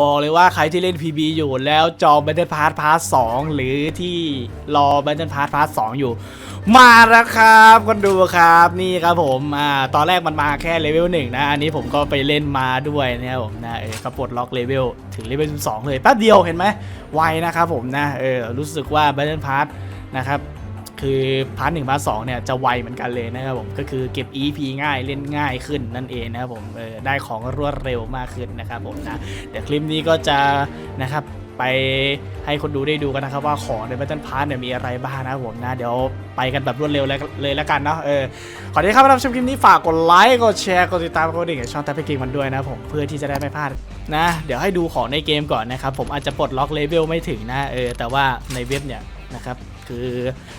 บอกเลยว่าใครที่เล่น PB อยู่แล้วจอง Battle Pass Part 2 หรือที่รอ Battle Pass Part 2 อยู่ มาแล้วครับคนดูครับนี่ครับผมอ่าตอนแรกมันมาแค่เลเวล1นะ อันนี้ผมก็ไปเล่นมาด้วยนะครับผมนะเออก็ปลดล็อกเลเวลถึงเลเวล12เลยแป๊บเดียวเห็นไหมไวนะครับผมนะเออรู้สึกว่า Battle Pass นะครับ คือพาร์ทหนึ่งพาร์ทสองเนี่ยจะไวเหมือนกันเลยนะครับผมก็คือเก็บ EP ง่ายเล่นง่ายขึ้นนั่นเองนะครับผมเออได้ของรวดเร็วมากขึ้นนะครับผมนะเดี๋ยวคลิปนี้ก็จะนะครับไปให้คนดูได้ดูกันนะครับว่าของใน Battle Pass เนี่ยมีอะไรบ้างนะครับผมนะ เดี๋ยวไปกันแบบรวดเร็วเลยแล้วกันเนาะเออขอที่เข้ามารับชมคลิปนี้ฝากกดไลค์กดแชร์กดติดตามกดดิ่งกับช่องแท็บเกมมันด้วยนะผมเพื่อที่จะได้ไม่พลาดนะ เดี๋ยวให้ดูของในเกมก่อนนะครับผมอาจจะปลดล็อกเลเวลไม่ถึงนะเออแต่ว่าในเว็บเนี่ยนะครับ คือ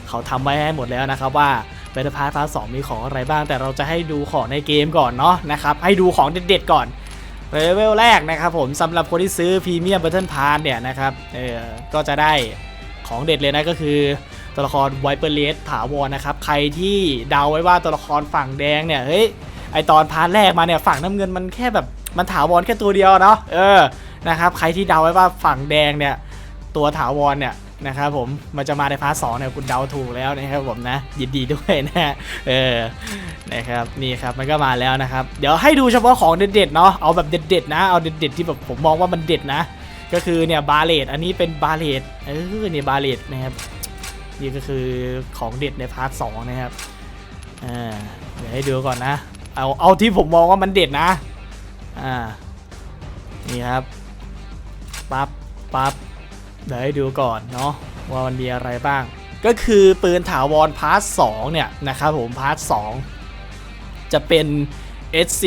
เขาทำไว้ให้หมดแล้วนะครับว่า Battle Pass ภาสองมีของอะไรบ้าง แต่เราจะให้ดูของในเกมก่อนเนาะนะครับให้ดูของเด็ดๆก่อนเลเวลแรกนะครับผมสำหรับคนที่ซื้อพรีเมียม Battle Pass เนี่ยนะครับเออก็จะได้ของเด็ดเลยนะก็คือตัวละครไวเปอร์เลสถาวรนะครับใครที่เดาไว้ว่าตัวละครฝั่งแดงเนี่ยเฮ้ยไอตอนพาร์ทแรกมาเนี่ยฝั่งน้ำเงินมันแค่แบบมันถาวรแค่ตัวเดียวเนาะเออนะครับใครที่เดาไว้ว่าฝั่งแดงเนี่ยตัวถาวรเนี่ย นะครับผมมันจะมาในพาร์ทสองเนี่ยคุณเดาถูกแล้วนะครับผมนะยินดีด้วยนะเออนะครับนี่ครับมันก็มาแล้วนะครับ เดี๋ยวให้ดูเฉพาะของเด็ดๆเนาะเอาแบบเด็ดๆนะเอาเด็ดๆที่แบบผมมองว่ามันเด็ดนะ ก็คือเนี่ยบาเลตอันนี้เป็นบาเลตเออเนี่ยบาเลตนะครับนี่ก็คือของเด็ดในพาร์ทสองนะครับอ่าเดี๋ยวให้ดูก่อนนะ เอาเอาที่ผมมองว่ามันเด็ดนะอ่านี่ครับปั๊บปั๊บ เดี๋ยวให้ดูก่อนเนาะว่ามันมีอะไรบ้าง ก็คือปืนถาวรพาร์ทสเนี่ยนะครับผมพาร์ทสจะเป็น SC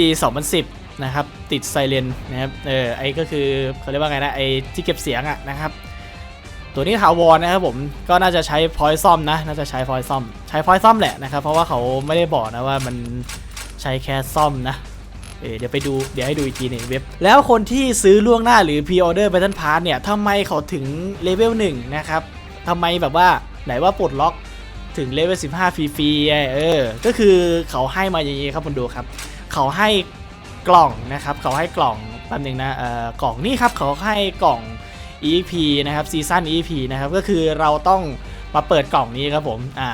2010 นะครับ ติดไซเรนนะครับเออไอ้ก็คือเขาเรียกว่าไงนะไอ้ที่เก็บเสียงอะนะครับ ตัวนี้ถาวรนะครับผมก็น่าจะใช้พอยซ่อมนะน่าจะใช้พอยซ่อม ใช้พอยซ่อมแหละนะครับ เพราะว่าเขาไม่ได้บอกนะว่ามันใช้แค่ซ่อมนะ เดี๋ยวไปดูเดี๋ยวให้ดูอีกทีในเว็บ แล้วคนที่ซื้อล่วงหน้าหรือ pre order Battle Pass เนี่ยทำไมเขาถึงเลเวล1นะครับทำไมแบบว่าไหนว่าปลดล็อกถึงเลเวล15ฟรีๆเออ ก็คือเขาให้มาอย่างนี้ครับคุณดูครับ เขาให้กล่องนะครับ เขาให้กล่องแป๊บนึงนะเอ่อกล่องนี่ครับเขาให้กล่อง EP นะครับซีซั่น EP นะครับก็คือเราต้องมาเปิดกล่องนี้ครับผมอ่า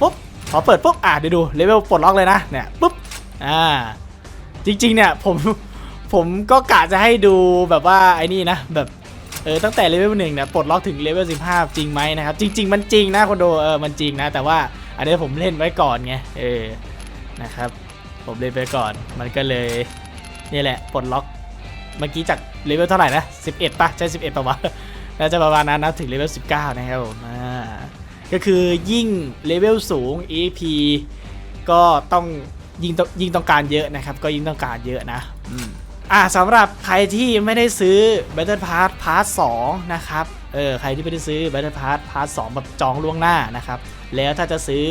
ปุ๊บพอเปิดปุ๊บอ่าเดี๋ยวดูเลเวลปลดล็อกเลยนะเนี่ยปุ๊บอ่า จริงๆเนี่ยผมผมก็กะจะให้ดูแบบว่าไอ้นี่นะแบบเออตั้งแต่เลเวลหนึ่งเนี่ยปลดล็อกถึงเลเวล15จริงไหมนะครับ จริง ๆ มันจริงนะคนดูเออมันจริงนะ แต่ว่าอันนี้ผมเล่นไว้ก่อนไงเออนะครับ ผมเล่นไปก่อนมันก็เลยนี่แหละปลดล็อกเมื่อกี้จากเลเวลเท่าไหร่นะ11ป่ะใช่11ป่ะวะน่าจะประมาณนั้นนะถึงเลเวล19นะครับผมอ่าก็คือยิ่งเลเวลสูง EP ก็ต้อง ยิ่งต้องยิ่งต้องการเยอะนะครับ ก็ยิ่งต้องการเยอะนะอืมอ่าสำหรับใครที่ไม่ได้ซื้อ Battle Pass Part 2นะครับเออใครที่ไม่ได้ซื้อ Battle Pass Part 2แบบจองล่วงหน้านะครับ แล้วถ้าจะซื้อ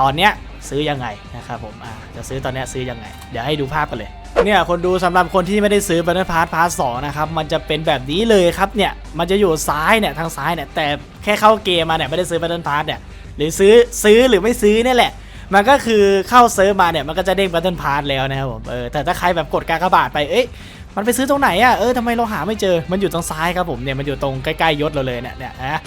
ตอนเนี้ยซื้อยังไงนะครับผมอ่าจะซื้อตอนเนี้ยซื้อยังไง เดี๋ยวให้ดูภาพกันเลย เนี่ยคนดูสำหรับคนที่ไม่ได้ซื้อ Battle Pass Part 2นะครับมันจะเป็นแบบนี้เลยครับเนี่ยมันจะอยู่ซ้ายเนี่ยทางซ้ายเนี่ยแต่แค่เข้าเกมมาเนี่ยไม่ได้ซื้อ Battle Pass เนี่ยหรือซื้อซื้อหรือไม่ซื้อเนี่ยแหละ มันก็คือเข้าเซิร์ฟมาเนี่ยมันก็จะเด้ง Battle Pass แล้วนะครับผมเออแต่ถ้าใครแบบกดกากบาทไปเอ้ยมันไปซื้อตรงไหนอะเออทำไมเราหาไม่เจอมันอยู่ตรงซ้ายครับผมเนี่ยมันอยู่ตรงใกล้ๆยศเราเลยเนี่ยเนี่ยนะ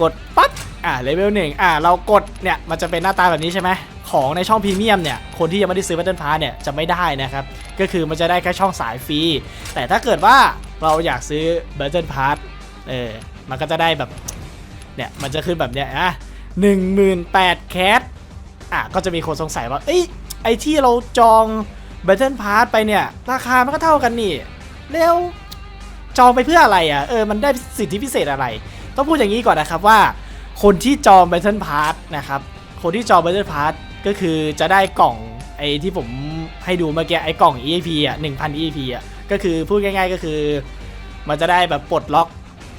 กดปั๊บอ่าเลเวลหนึ่งอ่าเรากดเนี่ยมันจะเป็นหน้าตาแบบนี้ใช่ไหมของในช่องพรีเมียมเนี่ยคนที่ยังไม่ได้ซื้อ Battle Pass เนี่ยจะไม่ได้นะครับก็คือมันจะได้แค่ช่องสายฟรีแต่ถ้าเกิดว่าเราอยากซื้อ Battle Pass เออมันก็จะได้แบบเนี่ยมันจะขึ้นแบบเนี้ยอะหนึ่งหมื่นแปดแคส อะก็จะมีคนสงสัยว่าเอ้ยไอที่เราจอง Battle Pass ไปเนี่ย ราคามันก็เท่ากันนี่ แล้วจองไปเพื่ออะไรอะเออมันได้สิทธิพิเศษอะไร ต้องพูดอย่างนี้ก่อนนะครับว่า คนที่จอง Battle Pass นะครับ คนที่จอง Battle Pass ก็คือจะได้กล่องไอที่ผมให้ดูเมื่อกี้ไอกล่อง EAP อะ1,000 EAP อะก็คือพูดง่ายๆก็คือ มันจะได้แบบปลดล็อก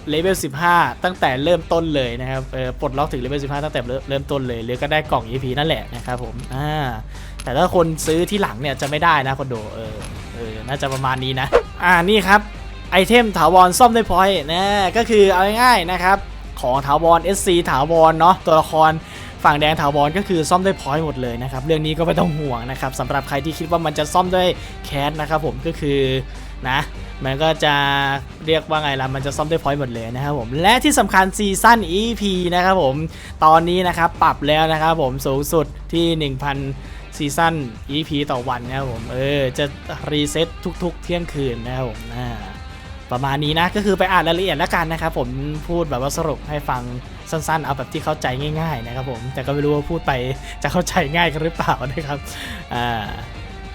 เลเวล 15 ตั้งแต่เริ่มต้นเลยนะครับเออปลดล็อกถึงเลเวล 15 ตั้งแต่เริ่มต้นเลยหรือก็ได้กล่อง EP นั่นแหละนะครับผมอ่าแต่ถ้าคนซื้อที่หลังเนี่ยจะไม่ได้นะคนโดเออเออน่าจะประมาณนี้นะอ่านี่ครับไอเทมถาวรซ่อมด้วยพอยต์นะก็คือเอาง่ายๆนะครับของถาวร SC ถาวรเนาะตัวละครฝั่งแดงถาวรก็คือซ่อมด้วยพอยต์หมดเลยนะครับเรื่องนี้ก็ไม่ต้องห่วงนะครับสำหรับใครที่คิดว่ามันจะซ่อมด้วยแคสนะครับผมก็คือ นะมันก็จะเรียกว่าไงล่ะ มันจะซ่อมได้พอยต์หมดเลยนะครับผม และที่สำคัญซีซั่น EP นะครับผม ตอนนี้นะครับปรับแล้วนะครับผมสูงสุดที่ 1,000 ซีซั่น EP ต่อวันนะครับผม เออ จะรีเซ็ตทุกๆ เที่ยงคืนนะครับผมอ่าประมาณนี้นะก็คือไปอ่านรายละเอียดแล้วกันนะครับผมพูดแบบว่าสรุปให้ฟังสั้นๆ เอาแบบที่เข้าใจง่ายๆนะครับผมแต่ก็ไม่รู้ว่าพูดไปจะเข้าใจง่ายกันหรือเปล่านะครับอ่า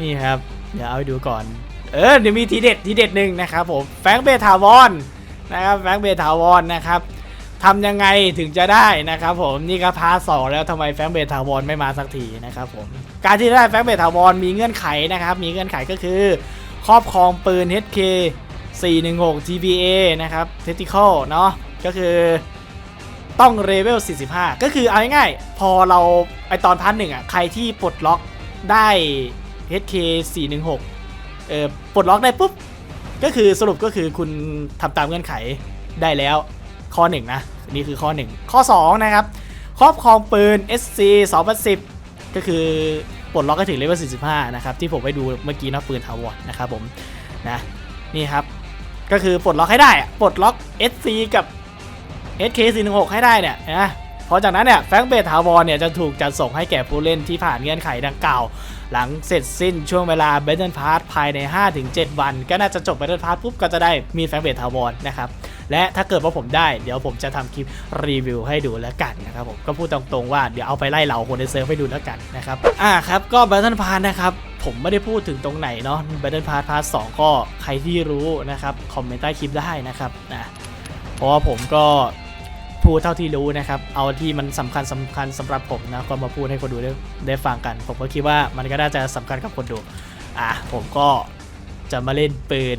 นี่ครับ เดี๋ยวเอาไปดูก่อน เออเดี๋ยวมีทีเด็ดทีเด็ดหนึ่งนะครับผมแฟงเบทาวอนนะครับแฟงเบทาวอนนะครับทำยังไงถึงจะได้นะครับผมนี่ก็พาสองแล้วทำไมแฟงเบทาวอนไม่มาสักทีนะครับผมการที่ได้แฟงเบทาวอนมีเงื่อนไขนะครับมีเงื่อนไขก็คือ ครอบครองปืน HK 416 TBA นะครับ Tactical เนาะก็คือต้องเลเวล 45 ก็คือเอาง่ายๆพอเราไอตอนพาร์ทหนึ่งอะใครที่ปลดล็อกได้ HK 416เออ ปลดล็อกได้ปุ๊บก็คือสรุปก็คือคุณทำตามเงื่อนไขได้แล้วข้อ1นะนี่คือข้อ 1 ข้อ 2 นะครับ ครอบครองปืน SC 2010 ก็คือปลดล็อกให้ถึงเลเวล45 นะครับ ที่ผมไปดูเมื่อกี้นะปืนทาวอร์นะครับผมนะนี่ครับ ก็คือปลดล็อกให้ได้ปลดล็อก SC กับ SK 416 ให้ได้เนี่ยนะ เพราะจากนั้นเนี่ยแฟงเบทาวอนเนี่ยจะถูกจัดส่งให้แก่ผู้เล่นที่ผ่านเงื่อนไขดังกล่าว หลังเสร็จสิ้นช่วงเวลา Battle Pass ภายใน 5-7 วัน ก็น่าจะจบ Battle Pass ปุ๊บก็จะได้มีแฟงเบทาวอนนะครับและถ้าเกิดว่าผมได้เดี๋ยวผมจะทำคลิปรีวิวให้ดูแล้วกันนะครับผมก็พูดตรงๆว่าเดี๋ยวเอาไปไล่เหล่าคนในเซิร์ฟให้ดูแล้วกันนะครับอ่าครับก็ Battle Pass นะครับผมไม่ได้พูดถึงตรงไหนเนาะ Battle Pass Part 2ก็ใครที่รู้นะครับคอมเมนต์ใต้คลิปได้นะครับนะเพราะว่าผมก็ พูดเท่าที่รู้นะครับ เอาที่มันสำคัญสำคัญสำหรับผมนะก็มาพูดให้คนดูได้ได้ฟังกัน ผมก็คิดว่ามันก็น่าจะสำคัญกับคนดู อะผมก็จะมาเล่นปืน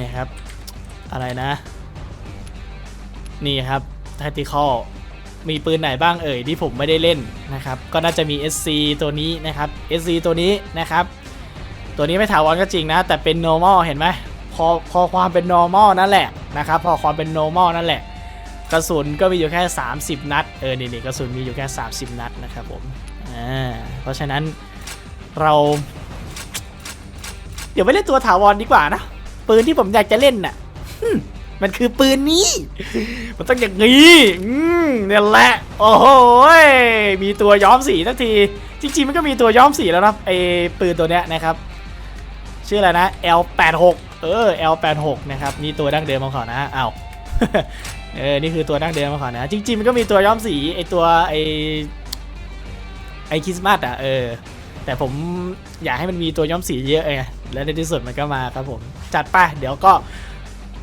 นะครับ อะไรนะ นี่ครับ tactical มีปืนไหนบ้างเอ่ยที่ผมไม่ได้เล่นนะครับ ก็น่าจะมี SC ตัวนี้นะครับ SC ตัวนี้นะครับ ตัวนี้ไม่ถาวรก็จริงนะ แต่เป็น normal เห็นไหมพอพอความเป็น normal นั่นแหละนะครับ พอความเป็น normal นั่นแหละ กระสุนก็มีอยู่แค่ 30 นัด เออนี่นกระสุนมีอยู่แค่ 30 นัดนะครับผม อ่า เพราะฉะนั้นเรา เดี๋ยวไปเล่นตัวถาวรดีกว่านะ ปืนที่ผมอยากจะเล่นน่ะ มันคือปืนนี้ มันต้องอย่างนี้เนี่ยแหละ โอ้โหมีตัวย้อมสีสักที จริงๆมันก็มีตัวย้อมสีแล้วนะไอปืนตัวเนี้ยนะครับ ชื่ออะไรนะ L86 เออ L86 นะครับ นี่ตัวดั้งเดิมของเขานะอ้าว เออ นี่คือตัวดั้งเดิมของเขานะ จริง ๆ มันก็มีตัวย้อมสีไอตัวไอไอคริสต์มาสอะเออ แต่ผมอยากให้มันมีตัวย้อมสีเยอะไงแล้วในที่สุดมันก็มาครับผม จัดไปเดี๋ยวก็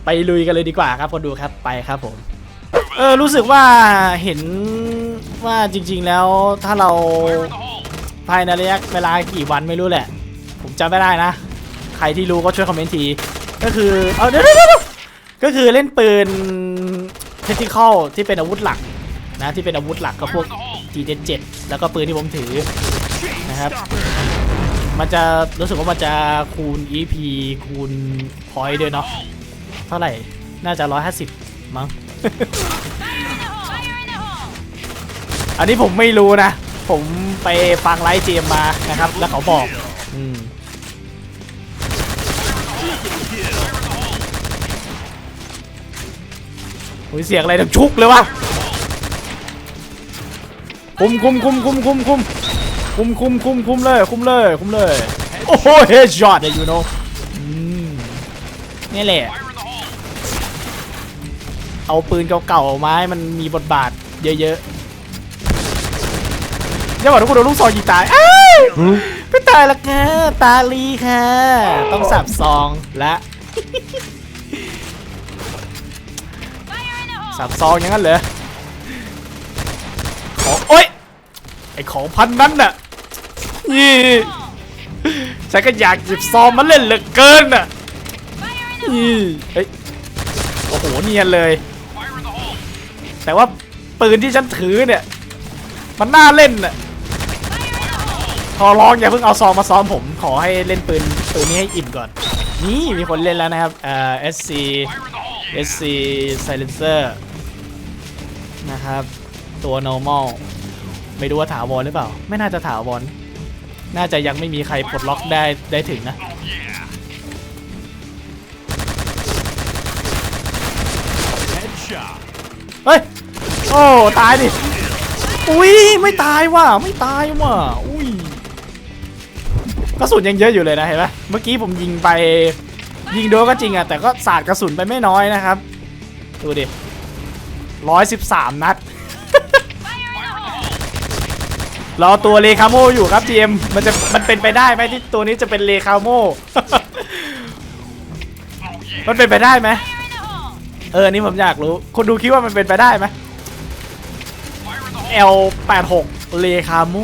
ไปลุยกันเลยดีกว่าครับคนดูครับไปครับผม เออ รู้สึกว่าเห็นว่าจริง ๆ แล้วถ้าเราภายในระยะเวลากี่วันไม่รู้แหละ ผมจำไม่ได้นะ ใครที่รู้ก็ช่วยคอมเมนต์ที ก็คือ เอาเดี๋ยวเดี๋ยวเดี๋ยว ก็คือเล่นปืนเทคนิคอลที่เป็นอาวุธหลักนะที่เป็นอาวุธหลักก็พวก G77 แล้วก็ปืนที่ผมถือนะครับ มันจะรู้สึกว่ามันจะคูณ EP คูณ point ด้วยเนาะเท่าไหร่น่าจะ 150 มั้ง อันนี้ผมไม่รู้นะ ผมไปฟังไลฟ์เจมมานะครับ แล้วเขาบอก โอ้ยเสียงอะไรดังชุกเลยวะคุมคุมคุมคุมคุมคุมคุมคุมคุมคุมเลยคุมเลยคุมเลยโอ้โหเฮดช็อตเลยยูโนนี่แหละ เอาปืนเก่าๆไม้มันมีบทบาทเยอะๆอย่าบอกทุกคนโดนลูกซองยิงตายอ้าวไม่ตายละค่ะตาลีค่ะ ต้องสับซองและ สับซองอย่างนั้นเหรอของโอ๊ยไอของพันนั้นน่ะนี่ฉันก็อยากหยิบซองมาเล่นเหลือเกินน่ะนี่เฮ้ยโอ้โหเนียนเลย แต่ว่าปืนที่ฉันถือเนี่ย มันน่าเล่นน่ะขอร้องอย่าเพิ่งเอาซองมาซ้อมผมขอให้เล่นปืนปืนนี้ให้อิ่มก่อน นี่มีคนเล่นแล้วนะครับเอ่อ SC SC Silencer นะครับ ตัว normal ไม่รู้ว่าถาวรหรือเปล่า ไม่น่าจะถาวร น่าจะยังไม่มีใครปลดล็อกได้ได้ถึงนะ เฮ้ย โอ้ ตายดิ อุ้ย ไม่ตายว่ะ ไม่ตายว่ะ อุ้ยกระสุนยังเยอะอยู่เลยนะ เห็นไหมเมื่อกี้ผมยิงไป ยิงโดนก็จริงอะแต่ก็สาดกระสุนไปไม่น้อยนะครับ ดูดิร้อยสิบสามนัดรอตัวเลคาโมอยู่ครับ GM มันจะมันเป็นไปได้ไหมที่ตัวนี้จะเป็นเลคาโมมันเป็นไปได้ไหมเออนนี้ผมอยากรู้คนดูคิดว่ามันเป็นไปได้ไหม L86 เลคาโม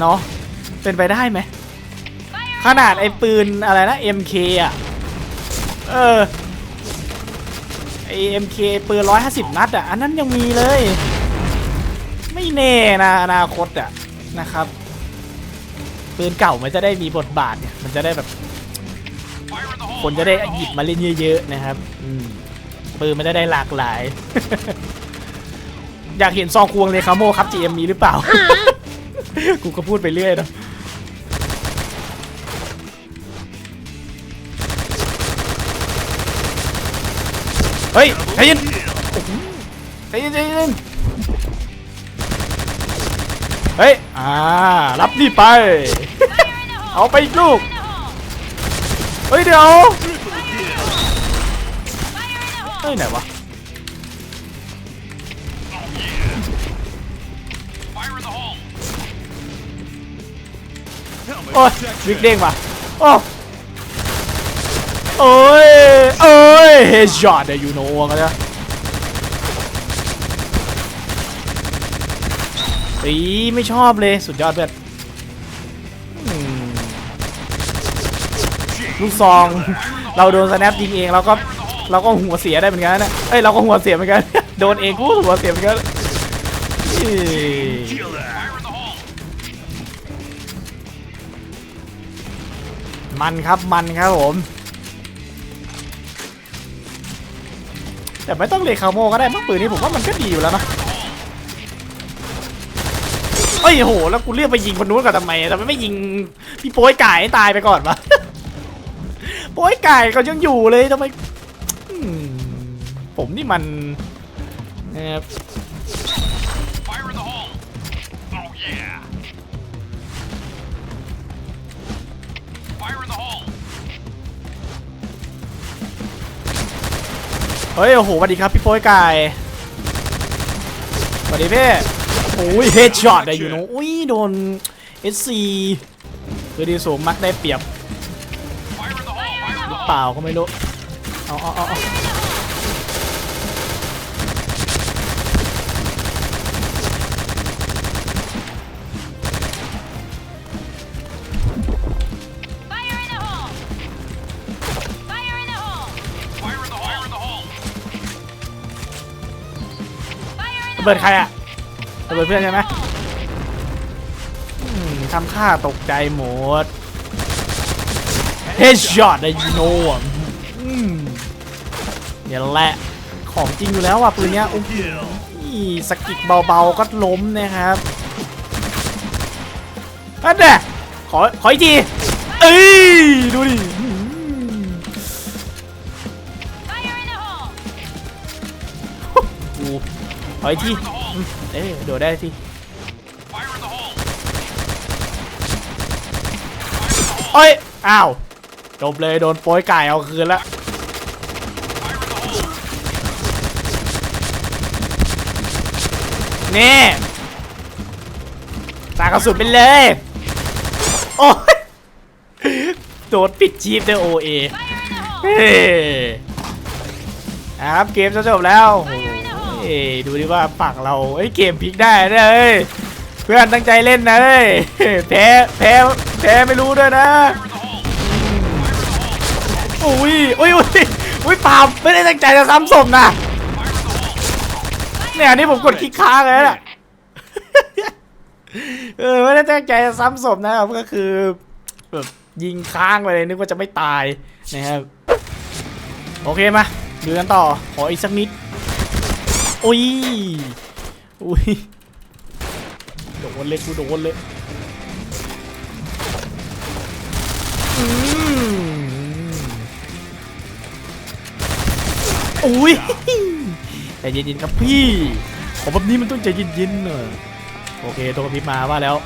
เนาะเป็นไปได้ไหมขนาดไอ้ปืนอะไรนะ MK อะ เออไอ้ MK ปืน150นัดอะ อันนั้นยังมีเลย ไม่แน่นะอนาคตอะนะครับ ปืนเก่ามันจะได้มีบทบาทเนี่ย มันจะได้แบบ คนจะได้หยิบมาเล่นเยอะๆนะครับ อืมปืนมันจะได้หลากหลาย อยากเห็นซองควงเลยคาโมครับ GM มีหรือเปล่า กูก็พูดไปเรื่อยเนอะ ฮ้ยใจเย็นใจเย็นใจเย็นเฮ้ย อ่า รับนี่ไป เอาไปอีกลูก เฮ้ยเดี๋ยว เฮ้ยไหนวะโอ้ยวิกเด้งว่ะโอ้ โอ้ยโอ้ยเฮดช็อตอะยูโน่กันนะอีไม่ชอบเลยสุดยอดเพื่อนลูกซอง เราโดนสแนปยิงเองเราก็เราก็หัวเสียได้เหมือนกันนะเอ้ยเราก็หัวเสียเหมือนกัน โดนเองกูก็หัวเสียเหมือนกันมันครับมันครับผม แต่ไม่ต้องเลคาโมก็ได้มั้งปืนนี้ผมว่ามันก็ดีอยู่แล้วนะเอ้ยโห แล้วกูเรียกไปยิงคนนู้นก่อนทำไมทำไมไม่ยิงพี่โป้ยไก่ตายไปก่อนวะโป้ยไก่เขายังอยู่เลยทำไมอืมผมนี่มันนะครับ เฮ้ยโอ้โหสวัสดีครับพี่โป้ยไก่สวัสดีพี่โอ้ยเฮดช็อตได้อยู่นอะอุ้ยโดน SC คือดีสูงมักได้เปรียบหรือเปล่าก็ไม่รู้เอาเอาเอา บิดใครอะระเบิดเพื่อนใช่ไหมอืมทำค่าตกใจหมดเฮดช็อตได้ยูโน่อะอืมเนี่ยแหละของจริงอยู่แล้วว่ะปืนเนี้ยโอ้โหสกิกเบาๆก็ล้มนะครับอันเนี้ยขอขออีกทีเอ้ยดูดิอืมกู ขออีกทีอืมเอ้ยโดดได้ที Fire in the hole! เอ้ย อ้าว จบเลยโดนโป้ยไก่เอาคืนละนี่ตากระสุนไปเลย โอ้ย โดนปิดชีพด้วยโอเอเฮ้ครับเกมจะจบแล้วโอ้ย ดูดิว่าฝั่งเราเอ้ยเกมพลิกได้เอ้ยเพื่อนตั้งใจเล่นนะเอ้ยแพ้แพ้แพ้ไม่รู้ด้วยนะอุ้ยอุ้ยอุ้ยอุ้ยปาล์มไม่ได้ตั้งใจจะซ้ำศพนะเนี่ยนี่ผมกดคลิกค้างเลยนะเออไม่ได้ตั้งใจจะซ้ำศพนะครับก็คือแบบยิงค้างไปเลยนึกว่าจะไม่ตายนะครับโอเคมาดูกันต่อขออีกสักนิด อุ้ยอุ้ยโดนเลยกูโดนเลยอืมอุ้ยใจเย็นๆครับพี่ของแบบนี้มันต้องใจเย็นๆหน่อยโอเคตัวกระพริบมาว่าแล้ว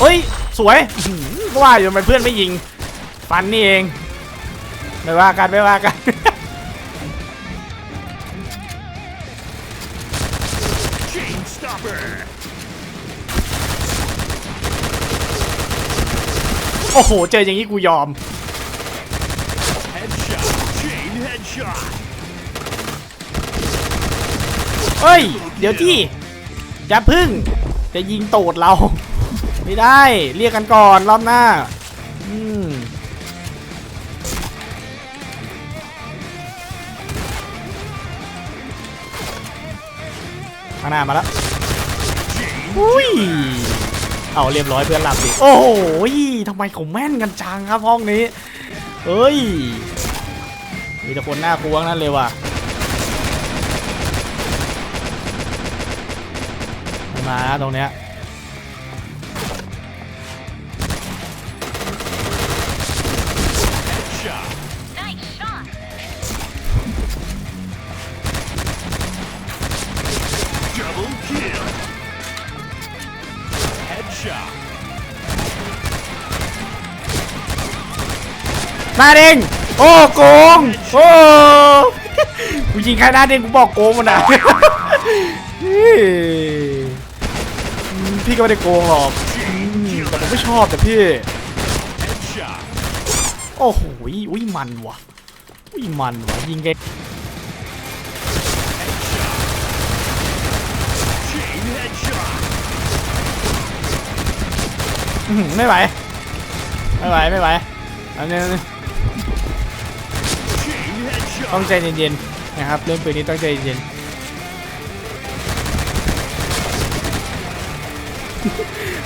เฮ้ย สวยอื้อหือก็ว่าอยู่ทำไมเพื่อนไม่ยิง ฟันนี่เองไม่ว่ากันไม่ว่ากันโอ้โห เจออย่างนี้กูยอม เฮ้ย เดี๋ยวที่อย่าพึ่ง จะยิงตูดเรา ไม่ได้ เรียกกันก่อนรอบหน้า อืม ข้างหน้ามาแล้วอุ้ยเอาเรียบร้อยเพื่อนหลับดิโอ้โหทำไมเขาแม่นกันจังครับห้องนี้เฮ้ยมีแต่คนน่ากลัวทั้งนั่นเลยว่ะมานะตรงเนี้ย หน้าเด้งโอ้โกงโอ้กูยิงใครหน้าเด้งกูบอกโกงมันอะพี่ก็ไม่ได้โกงหรอกแต่ผมไม่ชอบแต่พี่โอ้โหอุ้ยมันว่ะอุ้ยมันว่ะยิงแกไม่ไหวไม่ไหวไม่ไหวอันนี้ ต้องใจเย็นๆนะครับเรื่องปืนนี้ต้องใจเย็น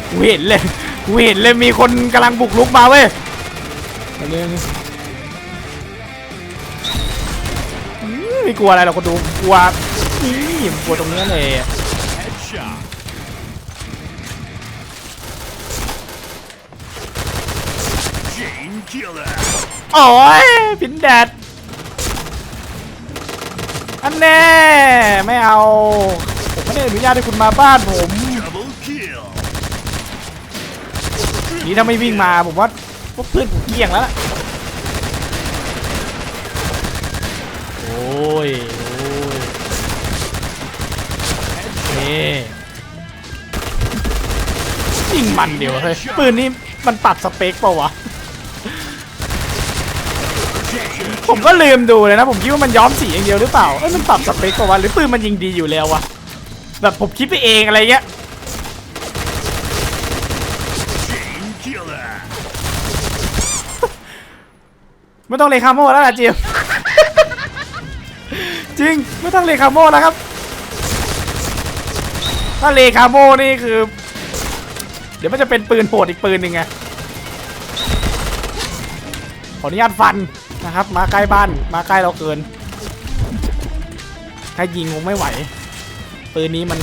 กูเห็นเลยกูเห็นเลยมีคนกำลังบุกลุกมาเว้ยอันนี้อืมไม่กลัวอะไรหรอกก็ดูกลัวนี่มันกลัวตรงเนี้ยเลยโอ้ยพินแดด อันแน่ไม่เอา ผมไม่ได้อนุญาตให้คุณมาบ้านผม Double kill. นี่ถ้าไม่วิ่งมาผมว่าพวกเพื่อนผมเกลี้ยงแล้วล่ะโอ้ยโอ้ยนี่ยิงมันเดียวเฮ้ยปืนนี่มันปรับสเปคเปล่าวะ ผมก็ลืมดูเลยนะ ผมคิดว่ามันย้อมสีอย่างเดียวหรือเปล่า เอ้ยมันปรับสเปคเปล่าวะหรือปืนมันยิงดีอยู่แล้ววะ แบบผมคิดไปเองอะไรเงี้ยไม่ต้องเลคาโม่แล้วล่ะจิมจริงไม่ต้องเลคาโม่แล้วครับ ถ้าเลคาโม่นี่คือ เดี๋ยวมันจะเป็นปืนโหดอีกปืนหนึ่งไงขออนุญาตฟัน นะครับ มาใกล้บ้านมาใกล้เราเกินถ้ายิงคงไม่ไหวปืนนี้มัน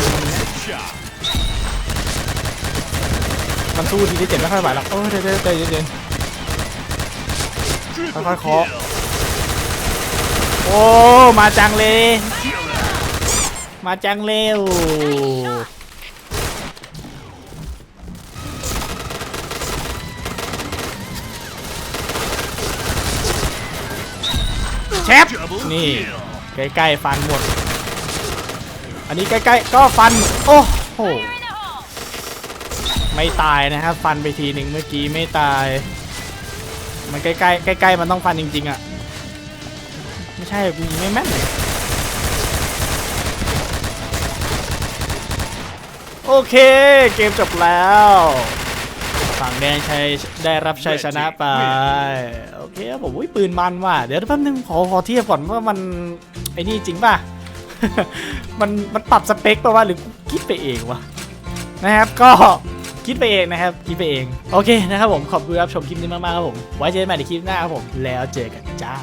มันสู้ทีที่เจ็ดไม่ค่อยไหวหรอกโอ้ยเดี๋ยวเดี๋ยวเดี๋ยวเดี๋ยว Triple Phải khó. kill. โอ้ มาจังเลย มาจังเร็ว นี่ ใกล้ๆฟันหมด อันนี้ใกล้ๆก็ฟัน โอ้โห ไม่ตายนะครับฟันไปทีหนึ่งเมื่อกี้ไม่ตาย มันใกล้ๆใกล้ๆมันต้องฟันจริงๆอะ ไม่ใช่กูไม่แม่นเลยโอเค เกมจบแล้ว ฝั่งแดงชัยได้รับชัยชนะไปโอเคครับผมอุ้ยปืนมันว่ะเดี๋ยวแป๊บนึงขอขอเทียบก่อนว่ามันไอ้นี่จริงป่ะมันมันปรับสเปคป่ะวะหรือคิดไปเองวะนะครับก็คิดไปเองนะครับคิดไปเองโอเคนะครับผมขอบคุณรับชมคลิปนี้มากๆครับผมไว้เจอกันใหม่ในคลิปหน้าครับผมแล้วเจอกันจ้า